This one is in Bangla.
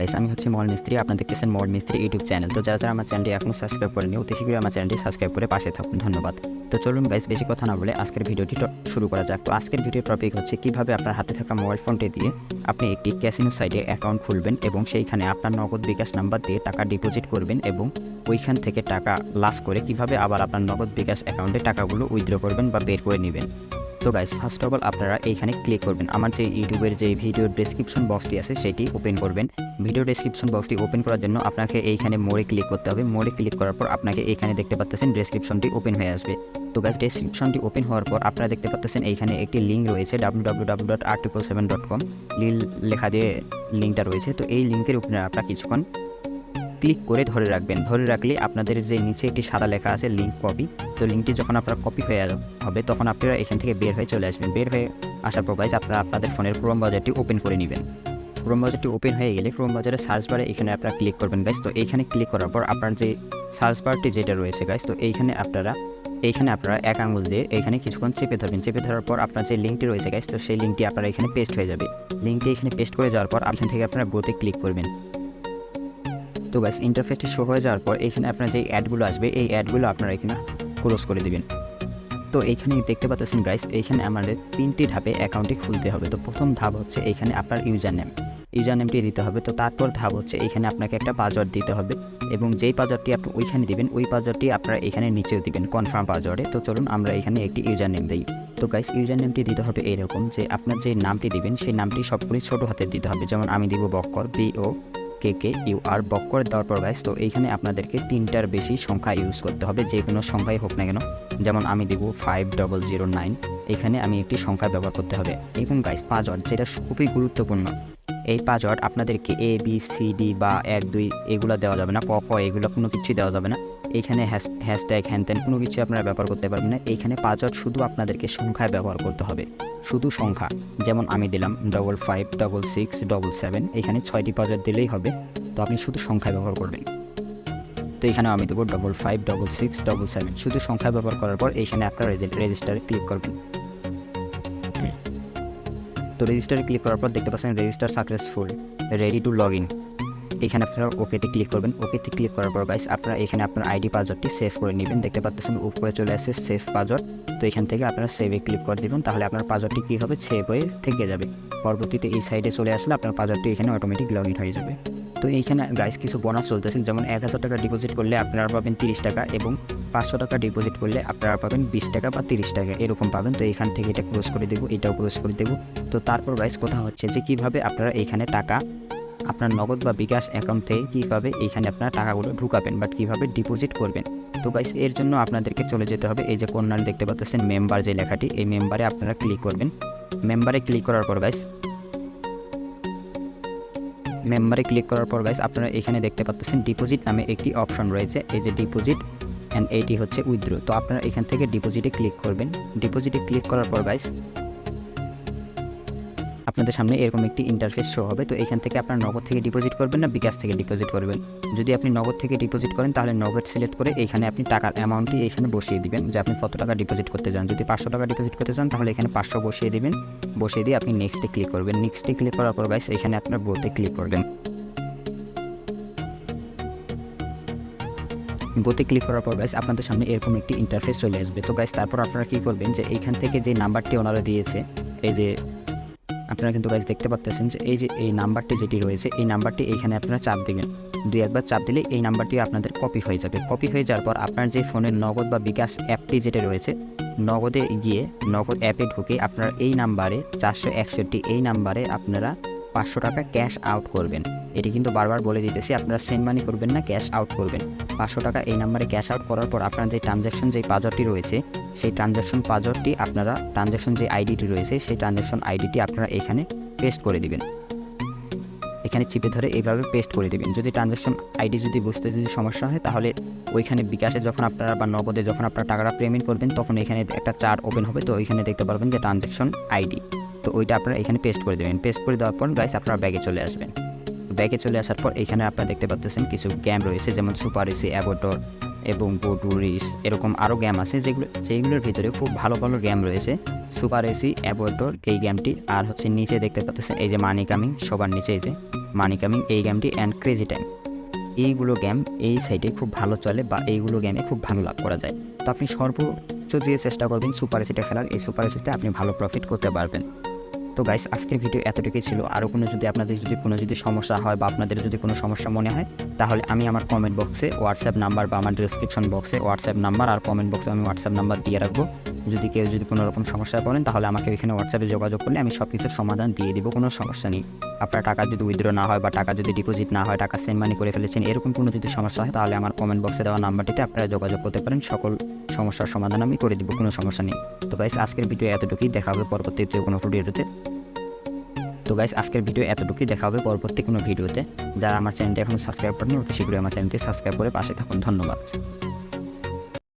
গাইস আমি হচ্ছে মল মিস্ত্রি, আপনারা দেখতেছেন মল মিস্ত্রি ইউটিউব চ্যানেল। তো যারা যারা আমার চ্যানেলটি এখনও সাবস্ক্রাইব করেনি অতি শীঘ্রই আমার চ্যানেলটি সাবস্ক্রাইব করে পাশে থাকুন। ধন্যবাদ। তো চলুন গাইস বেশি কথা না বলে আজকের ভিডিওটি শুরু করা যাক। তো আজকের ভিডিওর টপিক হচ্ছে কীভাবে আপনার হাতে থাকা মোবাইল ফোনটি দিয়ে আপনি একটি ক্যাসিনো সাইটে অ্যাকাউন্ট খুলবেন এবং সেইখানে আপনার নগদ বিকাশ নাম্বার দিয়ে টাকা ডিপোজিট করবেন এবং ওইখান থেকে টাকা লাভ করে কীভাবে আবার আপনার নগদ বিকাশ অ্যাকাউন্টে টাকাগুলো উইথড্র করবেন বা বের করে নেবেন। তো গাইস ফার্স্ট অফ অল আপনারা এইখানে ক্লিক করবেন। আমার যে ইউটিউবের যে ভিডিও ডেসক্রিপশন বক্সটি আছে, সেটি ওপেন করবেন। ভিডিও ডেসক্রিপশন বক্সটি ওপেন করার জন্য আপনাকে এইখানে মোড়ে ক্লিক করতে হবে। মোড়ে ক্লিক করার পর আপনাকে এইখানে দেখতে পাচ্ছেন ডেসক্রিপশনটি ওপেন হয়ে আসবে। তো গাইস ডেসক্রিপশনটি ওপেন হওয়ার পর আপনারা দেখতে পাচ্ছেন এইখানে একটি লিঙ্ক রয়েছে W W W dot R triple seven dot com লেখা দিয়ে লিঙ্কটা রয়েছে। তো এই লিঙ্কের উপরে আপনারা কিছুক্ষণ ক্লিক করে ধরে রাখবেন। ধরে রাখলে আপনাদের যে নিচে একটি সাদা লেখা আছে লিঙ্ক কপি তো লিঙ্কটি যখন আপনার কপি হয়ে হবে, তখন আপনারা এখান থেকে বের হয়ে চলে আসবেন। বের হয়ে আসার পর গাইজ আপনারা আপনাদের ফোনের ক্রোম বাজারটি ওপেন করে নেবেন। ক্রোম বাজারটি ওপেন হয়ে গেলে ক্রোম বাজারের সার্চ বারে এখানে আপনারা ক্লিক করবেন গাইজ তো এইখানে ক্লিক করার পর আপনার যে সার্চ বারটি যেটা রয়েছে গাইজ তো এইখানে আপনারা এইখানে আপনারা এক আঙুল দিয়ে এখানে কিছুক্ষণ চেপে ধরবেন। চেপে ধরার পর আপনার যে লিঙ্কটি রয়েছে গাইজ তো সেই লিঙ্কটি আপনারা এখানে পেস্ট হয়ে যাবে। লিঙ্কটি এখানে পেস্ট করে যাওয়ার পর এখান থেকে আপনারা বোতে ক্লিক করবেন। তো ব্যাস ইন্টারফেসটি শো হয়ে যাওয়ার পর এখানে আপনার যে অ্যাডগুলো আসবে, এই অ্যাডগুলো আপনারা এখানে ক্লোজ করে দেবেন। তো এইখানে দেখতে পাচ্ছেন গাইস এইখানে আমাদের তিনটি ধাপে অ্যাকাউন্টটি খুলতে হবে। তো প্রথম ধাপ হচ্ছে এইখানে আপনার ইউজার নেম ইউজার নেমটি দিতে হবে। তো তারপর ধাপ হচ্ছে এইখানে আপনাকে একটা পাসওয়ার্ড দিতে হবে এবং যেই পাসওয়ার্ডটি আপনি ওইখানে দিবেন, ওই পাসওয়ার্ডটি আপনারা এখানে নিচেও দিবেন কনফার্ম পাসওয়ার্ডে তো চলুন আমরা এখানে একটি ইউজার নেম দিই। তো গাইস ইউজার নেমটি দিতে হবে এইরকম যে আপনার যে নামটি দিবেন, সেই নামটি সবগুলি ছোটো হাতে দিতে হবে। যেমন আমি দিব Bakkar B O K K U R বক করে দেওয়ার পর গাইস তো এইখানে আপনাদেরকে তিনটার বেশি সংখ্যা ইউজ করতে হবে, যে কোনো সংখ্যাই হোক না কেন। যেমন আমি দেব ফাইভ ডবল জিরো নাইন এখানে আমি একটি সংখ্যা ব্যবহার করতে হবে। এবং গাইস পাঁচ পাসওয়ার্ড যেটা খুবই গুরুত্বপূর্ণ। এই পাসওয়ার্ড আপনাদেরকে এ বি সি ডি বা এক, দুই এগুলো দেওয়া যাবে না, ক ক এগুলো কোনো কিছুই দেওয়া যাবে না। এইখানে হ্যাশট্যাগ হ্যান ত্যান কোনো কিছু আপনারা ব্যবহার করতে পারবেন না। এইখানে পাসওয়ার্ড শুধু আপনাদেরকে সংখ্যায় ব্যবহার করতে হবে, শুধু সংখ্যা। যেমন আমি দিলাম double five double six double seven এখানে ছয়টি পাসওয়ার্ড দিলেই হবে, তো আপনি শুধু সংখ্যা ব্যবহার করবেন। তো এখানেও আমি দেবো double five double six double seven শুধু সংখ্যা ব্যবহার করার পর এইখানে আপনার রেজিস্টারে ক্লিক করবেন। তো রেজিস্টারে ক্লিক করার পর দেখতে পাচ্ছেন register successful ready to log in এখানে আপনারা ওকেতে ক্লিক করবেন। ওকেতে ক্লিক করার পর গাইস আপনারা এখানে আপনার আইডি পাসওয়ার্ডটি সেভ করে নেবেন। দেখতে পাচ্ছেন উপরে চলে আসে সেভ পাসওয়ার্ড তো এখান থেকে আপনারা সেভে ক্লিক করে দেবেন। তাহলে আপনার পাসওয়ার্ডটি কী হবে? সেভ হয়ে থেকে যাবে। পরবর্তীতে এই সাইডে চলে আসলে আপনার পাসওয়ার্ডটি এখানে অটোমেটিক লগ ইন হয়ে যাবে। তো এইখানে গাইস কিছু বোনাস চলতেছে, যেমন এক হাজার টাকা ডিপোজিট করলে আপনারা পাবেন তিরিশ টাকা এবং পাঁচশো টাকা ডিপোজিট করলে আপনারা পাবেন বিশ টাকা বা তিরিশ টাকা, এরকম পাবেন। তো এখান থেকে এটা ক্লোজ করে দেবো, এটাও ক্লোজ করে দেবো। তো তারপর গাইস কথা হচ্ছে যে কীভাবে আপনারা এইখানে টাকা আপনার নগদ বা বিকাশ অ্যাকাউন্ট থেকে কীভাবে এইখানে আপনার টাকাগুলো ঢুকাবেন বাট কীভাবে ডিপোজিট করবেন। তো গাইস এর জন্য আপনাদেরকে চলে যেতে হবে, এই যে কর্নার দেখতে পাচ্ছেন মেম্বার যে লেখাটি, এই মেম্বারে আপনারা ক্লিক করবেন। মেম্বারে ক্লিক করার পর গাইস মেম্বারে ক্লিক করার পর গাইস আপনারা এখানে দেখতে পাচ্ছেন ডিপোজিট নামে একটি অপশন রয়েছে। এই যে ডিপোজিট অ্যান্ড এইটি হচ্ছে উইথড্রো তো আপনারা এখান থেকে ডিপোজিটে ক্লিক করবেন। ডিপোজিটে ক্লিক করার পর গাইস আপনাদের সামনে এরকম একটি ইন্টারফেস শো হবে, তো এখান থেকে আপনার নগদ থেকে ডিপোজিট করবেন না, বিকাশ থেকে ডিপোজিট করবেন। যদি আপনি নগদ থেকে ডিপোজিট করেন, তাহলে নগদ সিলেক্ট করে এইখানে আপনি টাকার অ্যামাউন্টটি এখানে বসিয়ে দিবেন। যে আপনি কত টাকা ডিপোজিট করতে চান। যদি পাঁচশো টাকা ডিপোজিট করতে চান, তাহলে এখানে পাঁচশো বসিয়ে দিবেন। বসিয়ে দিয়ে আপনি নেক্সটে ক্লিক করবেন। নেক্সটে ক্লিক করার পর গাইস এখানে আপনার বোতে ক্লিক করবেন। বোতে ক্লিক করার পর গাইস আপনাদের সামনে এরকম একটি ইন্টারফেস চলে আসবে। তো গাইস তারপর আপনারা কী করবেন যে এইখান থেকে যে নাম্বারটি ওনারা দিয়েছে, এই যে আপনারা কিন্তু গাইজ দেখতে পাচ্ছেন যে এই যে এই নাম্বারটি যেটি রয়েছে, এই নাম্বারটি এইখানে আপনারা চাপ দেবেন। দুই একবার চাপ দিলে এই নাম্বারটি আপনাদের কপি হয়ে যাবে। কপি হয়ে যাওয়ার পর আপনার যে ফোনের নগদ বা বিকাশ অ্যাপটি যেটা রয়েছে, নগদে গিয়ে নগদ অ্যাপে ঢুকে আপনার এই নাম্বারে চারশো একষট্টি, এই নাম্বারে আপনারা পাঁচশো টাকা ক্যাশ আউট করবেন। এটি কিন্তু বারবার বলে দিতেছি, আপনারা সেন্ড মানি করবেন না, ক্যাশ আউট করবেন। পাঁচশো টাকা এই নাম্বারে ক্যাশ আউট করার পর আপনার যে ট্রানজ্যাকশন, যে পাজরটি রয়েছে, সেই ট্রানজ্যাকশন পাজরটি আপনারা, ট্রানজ্যাকশন যে আইডিটি রয়েছে, সেই ট্রানজ্যাকশন আইডিটি আপনারা এখানে পেস্ট করে দিবেন। এখানে চিপে ধরে এইভাবে পেস্ট করে দিবেন। যদি ট্রানজ্যাকশন আইডি যদি বুঝতে যদি সমস্যা হয়, তাহলে ওইখানে বিকাশে যখন আপনারা বা নগদে যখন আপনারা টাকাটা পেমেন্ট করবেন, তখন এখানে একটা চার্ট ওপেন হবে। তো ওইখানে দেখতে পারবেন যে ট্রানজ্যাকশন আইডি। তো ওইটা আপনারা এখানে পেস্ট করে দেবেন। পেস্ট করে দেওয়ার পর গাইস আপনারা ব্যাগে চলে আসবেন। ব্যাগে চলে আসার পর এখানে আপনারা দেখতে পাচ্ছেন কিছু গেম রয়েছে, যেমন সুপার এসি অ্যাবোটর এবং বোটুরিস এরকম আরও গেম আছে যেগুলো যেগুলোর ভিতরে খুব ভালো ভালো গেম রয়েছে। সুপার এসি অ্যাবোটর এই গেমটি আর হচ্ছে নিচে দেখতে পাচ্ছেন এই যে মানি কামিং সবার নিচে এই যে মানি কামিং এই গেমটি অ্যান্ড ক্রেজি টাইম এইগুলো গেম এই সাইটে খুব ভালো চলে বা এইগুলো গেমে খুব ভালো লাভ করা যায়। তো আপনি সর্বোচ্চ দিয়ে চেষ্টা করবেন সুপার এসিটা খেলার, এই সুপার এসিতে আপনি ভালো প্রফিট করতে পারবেন। তো গাইস আজকের ভিডিও এতটুকুই ছিল। আরও কোনো যদি আপনাদের যদি কোনো যদি সমস্যা হয় বা আপনাদের যদি কোনো সমস্যা মনে হয়, তাহলে আমি আমার কমেন্ট বক্সে হোয়াটসঅ্যাপ নাম্বার বা আমার ডিসক্রিপশন বক্সে হোয়াটসঅ্যাপ নাম্বার আর কমেন্ট বক্সে আমি হোয়াটসঅ্যাপ নাম্বার দিয়ে রাখব। যদি কেউ যদি কোনো রকম সমস্যায় পড়েন, তাহলে আমাকে এখানে হোয়াটসঅ্যাপে যোগাযোগ করলে আমি সব কিছুর সমাধান দিয়ে দিব, কোনো সমস্যা নেই। আপনার টাকা যদি উইথড্র না হয় বা টাকা যদি ডিপোজিট না হয়, টাকা সেন্ড মানি করে ফেলেছেন, এরকম কোনো যদি সমস্যা হয়, তাহলে আমার কমেন্ট বক্সে দেওয়া নাম্বারটিতে আপনারা যোগাযোগ করতে পারেন। সকল সমস্যার সমাধান আমি করে দিব, কোনো সমস্যা নেই। তো গাইস আজকের ভিডিও এতটুকুই, দেখা হবে পরবর্তীতে কোনো ভিডিওতে তো গাইস আজকের ভিডিও এতটুকুই, দেখা হবে পরবর্তী কোনো ভিডিওতে যারা আমার চ্যানেলটি এখন সাবস্ক্রাইব করেনি অতি শীঘ্রই আমার চ্যানেলটি সাবস্ক্রাইব করে পাশে থাকুন। ধন্যবাদ।